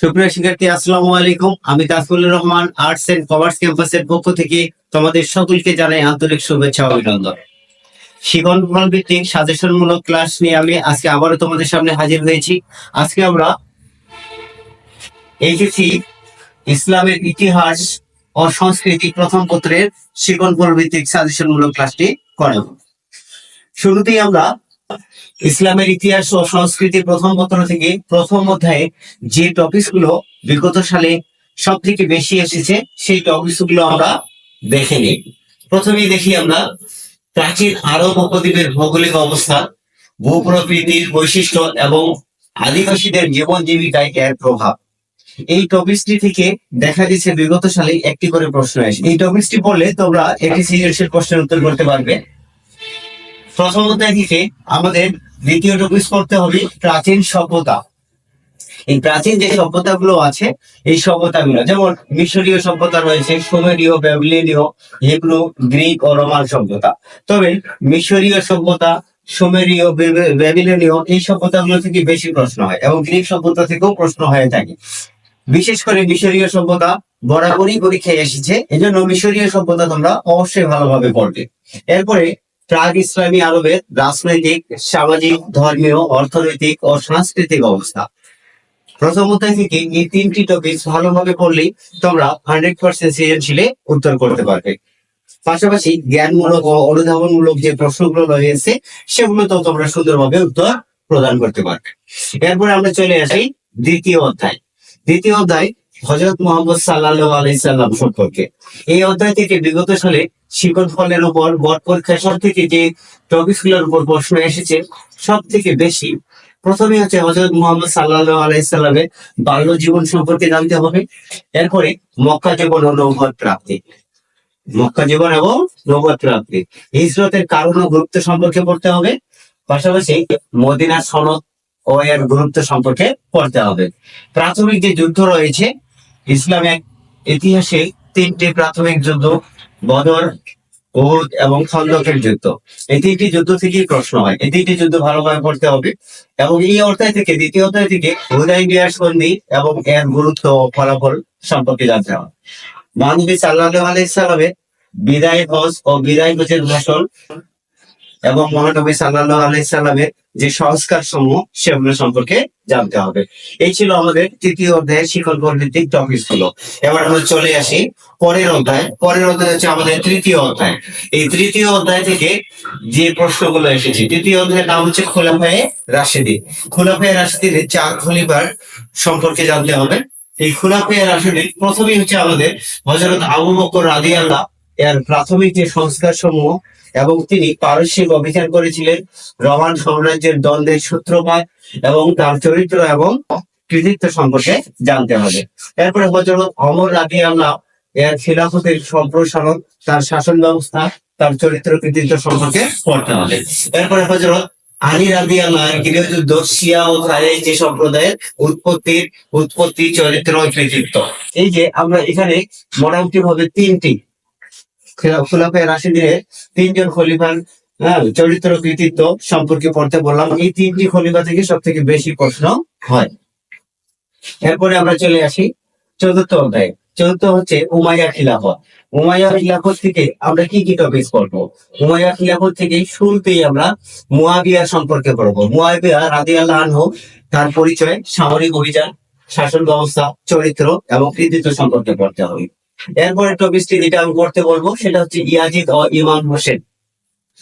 সুপ্রিয় শিক্ষার্থী, আসসালামু আলাইকুম। আমি Tasfullur Rahman arts and commerce ক্যাম্পাসের পক্ষ থেকে তোমাদের সকলকে জানাই আন্তরিক শুভেচ্ছা অভিনন্দন। শিখন ফল ভিত্তিক সাজেশনমূলক ক্লাস নিয়ে আমি আজকে আবারও তোমাদের সামনে হাজির হয়েছি। আজকে আমরা এইচএসি ইসলামের ইতিহাস ও সংস্কৃতি প্রথম পত্রের শিখন ফল ভিত্তিক সাজেশনমূলক ক্লাসটি করাব শুরুতেই আমরা ইসলামের ইতিহাস ও সংস্কৃতি প্রথম পত্র থেকে প্রথম অধ্যায়ে যে টপিকগুলো বিগত সালে সব থেকে বেশি এসেছে, সেই টপিকগুলো আমরা দেখে নিই। প্রথমেই দেখি আমরা প্রাচীন আরব উপদ্বীপের ভৌগোলিক অবস্থা, ভূপ্রকৃতির বৈশিষ্ট্য এবং আদিবাসীদের জীবন জীবিকায় এর প্রভাব। এই টপিকটি থেকে দেখা যাচ্ছে বিগত সালে একটি করে প্রশ্ন আসে এই টপিকটি পড়লে তোমরা একটি সিরিয়াসের প্রশ্নের উত্তর করতে পারবে। প্রথম অধ্যায় থেকে আমাদের দ্বিতীয় টপিক করতে হবে প্রাচীন সভ্যতা। এই প্রাচীন যে সভ্যতাগুলো আছে, এই সভ্যতাগুলো, যেমন মিশরীয় সভ্যতা রয়েছে, সুমেরীয়, ব্যাবিলনীয়, হিব্রু, গ্রিক ও রোমান সভ্যতা। তবে মিশরীয় সভ্যতা, সুমেরীয় ব্যাবিলনীয় এই সভ্যতাগুলো থেকে বেশি প্রশ্ন হয় এবং গ্রিক সভ্যতা থেকেও প্রশ্ন হয়ে থাকে। বিশেষ করে মিশরীয় সভ্যতা বরাবরই পরীক্ষায় এসেছে, এজন্য মিশরীয় সভ্যতা তোমরা অবশ্যই ভালোভাবে পড়বে। এরপরে প্রাগ ইসলামী আরবের রাজনৈতিক, সামাজিক, ধর্মীয়, অর্থনৈতিক ও সাংস্কৃতিক অবস্থা। প্রথম অধ্যায় থেকে এই তিনটি টপিক ভালোভাবে পড়লেই তোমরা হান্ড্রেড পার্সেন্ট সৃজনশীলে উত্তর করতে পারবে। পাশাপাশি জ্ঞানমূলক ও অনুধাবনমূলক যে প্রশ্নগুলো রয়েছে, সেগুলো তো তোমরা সুন্দরভাবে উত্তর প্রদান করতে পারবে। এরপরে আমরা চলে আসি দ্বিতীয় অধ্যায়। দ্বিতীয় অধ্যায় হজরত মোহাম্মদ সাল্লাহ আলাইসাল্লাম সম্পর্কে। এই অধ্যায় থেকে বিগত সালে শিকড় ফলের উপর, বট পরীক্ষার সব থেকে যে টপিকগুলোর উপর প্রশ্ন এসেছে, সব থেকে বেশি। প্রথমে হচ্ছে হজরত মোহাম্মদ সাল্লাহ আলাইসাল্লামের বাল্য জীবন সম্পর্কে জানতে হবে। এরপরে মক্কা জীবন ও নৌবত প্রাপ্তি। মক্কা জীবন এবং নৌবত প্রাপ্তি। হিজরতের কারণ ও গুরুত্ব সম্পর্কে পড়তে হবে। পাশাপাশি মদিনার সনদ ও এর গুরুত্ব সম্পর্কে পড়তে হবে। প্রাথমিক যে যুদ্ধ রয়েছে ইসলামের ইতিহাসে তিনটি প্রাথমিক যুদ্ধ, বদর এবং খন্দকের যুদ্ধ। এই তিনটি যুদ্ধ থেকেই প্রশ্ন হয়। এই তিনটি যুদ্ধ ভালোভাবে পড়তে হবে এবং এই অধ্যায় থেকে, দ্বিতীয় অধ্যায় থেকে হুদাই বিয়ার সন্ধি এবং এর গুরুত্ব ও ফলাফল সম্পর্কে জানতে হবে। মহানবী সাল্লাহ আলাইসাল্লামের বিদায় হজ ও বিদায় হজের ভাষণ এবং মহানবী সাল্লাহ আলাইসাল্লামের যে সংস্কার সমূহ সেগুলো সম্পর্কে জানতে হবে। এই ছিল আমাদের তৃতীয় অধ্যায়ের শিক্ষক ভিত্তিক টপিকগুলো। এবার আমরা চলে আসি পরের অধ্যায়। পরের অধ্যায় হচ্ছে আমাদের তৃতীয় অধ্যায়। এই তৃতীয় অধ্যায় থেকে যে প্রশ্নগুলো এসেছে, তৃতীয় অধ্যায়ের নাম হচ্ছে খোলাফায়ে রাশেদি খোলাফায়ে রাশেদির চার খলিফার সম্পর্কে জানতে হবে। এই খোলাফায়ে রাশেদি প্রথমেই হচ্ছে আমাদের হজরত আবু বকর রাদি আল্লাহ এর প্রাথমিক যে সংস্কার সমূহ এবং তিনি পারস্যিক অভিযান করেছিলেন। রোমান সাম্রাজ্যের দ্বন্দ্বের সূত্রপাত এবং তার চরিত্র এবং কৃতিত্ব সম্পর্কে জানতে হবে। এরপরে হজরত অমর রাদি আল্লাহ এর খিলাফতের সম্প্রসারণ, তার শাসন ব্যবস্থা, তার চরিত্র কৃতিত্ব সম্পর্কে পড়তে হবে। এরপরে হজরত আলী রাদি আল্লাহ গৃহযুদ্ধ, শিয়া ও খারেজ যে সম্প্রদায়ের উৎপত্তির, উৎপত্তি, চরিত্র কৃতিত্ব। এই যে আমরা এখানে মোটামুটি ভাবে তিনটি খোলাফায় রাশিদের তিনজন খলিফার হ্যাঁ, চরিত্র কৃতিত্ব সম্পর্কে পড়তে বললাম। এই তিনটি খলিফা থেকে সব থেকে বেশি প্রশ্ন হয়। এরপরে আমরা চলে আসি চতুর্থ অধ্যায়। চতুর্থ হচ্ছে উমাইয়া খিলাফত। উমাইয়া খিলাফত থেকে আমরা কি কি টপিক পড়ব? উমাইয়া খিলাফত থেকে শুরুতেই আমরা মুয়াবিয়া সম্পর্কে পড়ব। মুয়াবিয়া রাদি আল্লাহ আনহু তার পরিচয় সামরিক অভিযান শাসন ব্যবস্থা চরিত্র এবং কৃতিত্ব সম্পর্কে পড়তে হবে। এরপরে টপিকটি যেটা আমি পড়তে বলব, সেটা হচ্ছে ইয়াজিদ ও ইমাম হোসেন।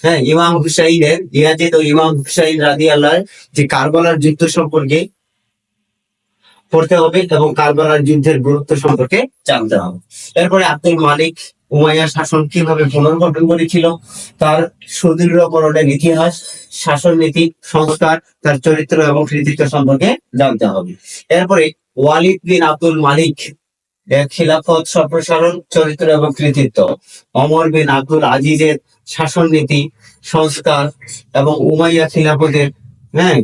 হ্যাঁ ইমাম হুসাইনের, ইয়াজিদ ও ইমাম হুসাইন রাদি আল্লাহ যে কারবালার যুদ্ধ সম্পর্কে পড়তে হবে এবং কারবালার যুদ্ধের গুরুত্ব সম্পর্কে জানতে হবে। এরপরে আব্দুল মালিক উমাইয়া শাসন কীভাবে পুনর্গঠন করেছিল, তার সুদৃঢ়করণের ইতিহাস, শাসন নীতি, সংস্কার, তার চরিত্র এবং কৃতিত্ব সম্পর্কে জানতে হবে। এরপরে ওয়ালিদ বিন আব্দুল মালিক খিলাফত সম্প্রসারণ চরিত্র এবং কৃতিত্ব। অমর বিন আব্দুল আজিজের শাসন নীতি সংস্কার এবং উমাইয়া খিলাফতের হ্যাঁ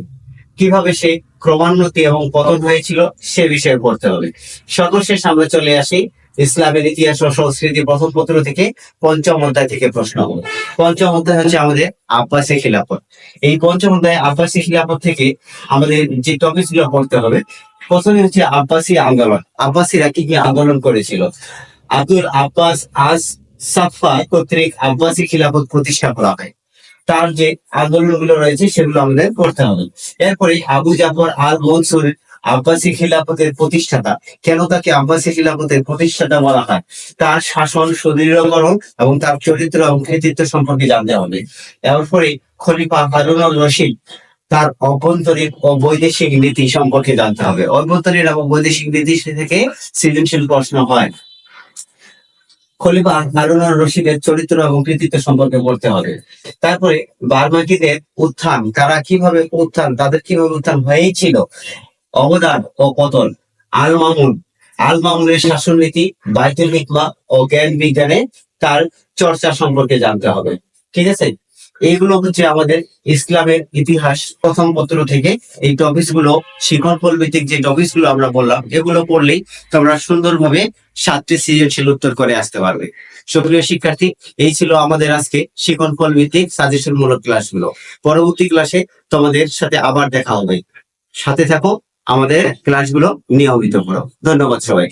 কীভাবে সে ক্রমান্বতি এবং পতন হয়েছিল সে বিষয়ে পড়তে হবে। সর্বশেষ আমরা চলে আসি ইসলামের ইতিহাস ও সংস্কৃতি প্রথম পত্র থেকে পঞ্চম অধ্যায় থেকে প্রশ্ন হবে পঞ্চম অধ্যায় হচ্ছে আমাদের আব্বাসী খিলাফত। এই পঞ্চম অধ্যায় আব্বাসী খিলাফত থেকে আমাদের যে টপিকগুলো পড়তে হবে, প্রথমে হচ্ছে আব্বাসী আন্দোলন। আব্বাসীরা কি কি আন্দোলন করেছিল? আব্দুল আব্বাস আজ সাফা কর্তৃক আব্বাসী খিলাফত প্রতিষ্ঠা করা হয়। তার যে আন্দোলনগুলো রয়েছে, সেগুলো আমাদের করতে হবে। এরপরে আবু জাফর আল মনসুর আব্বাসী খিলাফতের প্রতিষ্ঠাতা। কেন তাকে আব্বাসী খিলাফতের প্রতিষ্ঠাতা বলা হয়? তার শাসন, সুদৃঢ়করণ এবং তার চরিত্র এবং কৃতিত্ব সম্পর্কে জানতে হবে। এরপরে খলিফা হারুন আল রশিদ তার অভ্যন্তরীণ ও বৈদেশিক নীতি সম্পর্কে জানতে হবে। অভ্যন্তরীণ এবং বৈদেশিক নীতি থেকে সৃজনশীল প্রশ্ন হয়। খলিফা হারুন আল রশিদের চরিত্র এবং কৃতিত্ব সম্পর্কে বলতে হবে। তারপরে বার্মাকিদের উত্থান, তারা কীভাবে উত্থান, তাদের কীভাবে উত্থান হয়েছিল অবদান ও পতন। আল মামুন আল মামুনের শাসন নীতি বাইতুল হিকমা ও জ্ঞান বিজ্ঞানে তার চর্চা সম্পর্কে জানতে হবে। ঠিক আছে? এইগুলো হচ্ছে আমাদের ইসলামের ইতিহাস প্রথম পত্র থেকে। এই টপিকগুলো শিকড়ফল ভিত্তিক যে টপিকগুলো আমরা বললাম, এগুলো পড়লেই তোমরা সুন্দরভাবে সাতটি সৃজনশীল উত্তর করে আসতে পারবে। সুপ্রিয় শিক্ষার্থী, এই ছিল আমাদের আজকে শিকড়ফল ভিত্তিক সাজেশন মূলক ক্লাসগুলো। পরবর্তী ক্লাসে তোমাদের সাথে আবার দেখা হবে। সাথে থাকো। আমাদের ক্লাসগুলো নিয়মিত করো। ধন্যবাদ সবাই